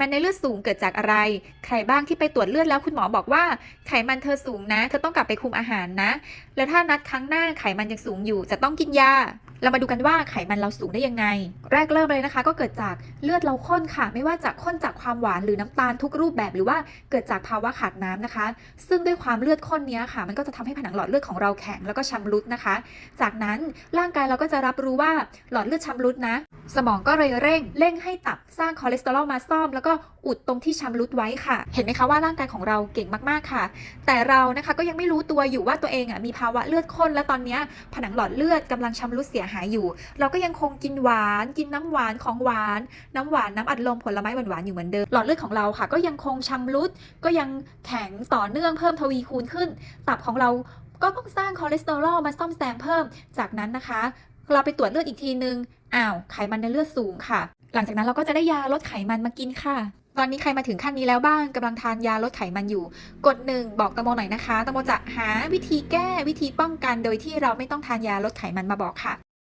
มันในเลือดสูงเกิดจากอะไร ใครบ้างที่ไปตรวจเลือดแล้วคุณหมอบอกว่า ไขมันเธอสูงนะ เธอต้องกลับไปคุมอาหารนะ แล้วถ้านัดครั้งหน้าไขมันยังสูงอยู่ จะต้องกินยา เรามาดูกันว่าไขมันเราสูงได้ยังไง แรกเริ่มเลยนะคะ ก็เกิดจากเลือดเราข้นค่ะ ไม่ว่าจะข้นจากความหวานหรือน้ำตาลทุกรูปแบบหรือว่าเกิดจากภาวะขาดน้ำนะคะ ซึ่งด้วยความเลือดข้นนี้ค่ะ มันก็จะทำให้ผนังหลอดเลือดของเราแข็งแล้วก็ชำรุดนะคะ จากนั้นร่างกายเราก็จะรับรู้ว่าหลอดเลือดชำรุดนะ สมองก็เลยเร่ง เร่งให้ตับสร้างคอเลสเตอรอลมาซ่อม แล้วก็อุดตรงที่ชำรุดไว้ค่ะ เห็นไหมคะว่าร่างกายของเราเก่งมากๆค่ะ แต่เรานะคะก็ยังไม่รู้ตัวอยู่ว่าตัวเองอะมีภาวะเลือดข้น และตอนนี้ผนังหลอดเลือดกำลังชำรุดเสียหายอยู่ เราก็ยังคงกินหวาน กินน้ำหวานของหวาน น้ำหวานน้ำอัดลมผลไม้หวานๆอยู่เหมือนเดิมหลอดเลือดของเราค่ะ ก็ยังคงชำรุดก็ยังแข็งต่อเนื่องเพิ่มทวีคูณขึ้น ตับของเราก็ต้องสร้างคอเลสเตอรอลมาซ่อมแซมเพิ่ม จากนั้นนะคะ เราไปตรวจเลือดอีกทีนึง อ้าว ไขมันในเลือดสูงค่ะ หลังจากนั้นเราก็จะได้ยาลดไขมันมากินค่ะ ตอนนี้ใครมาถึงขั้นนี้แล้วบ้างกำลังทานยาลดไขมันอยู่ กดหนึ่งบอกตะโมหน่อยนะคะตะโมจะหาวิธีแก้วิธีป้องกันโดยที่เราไม่ต้องทานยาลดไขมันมาบอกค่ะ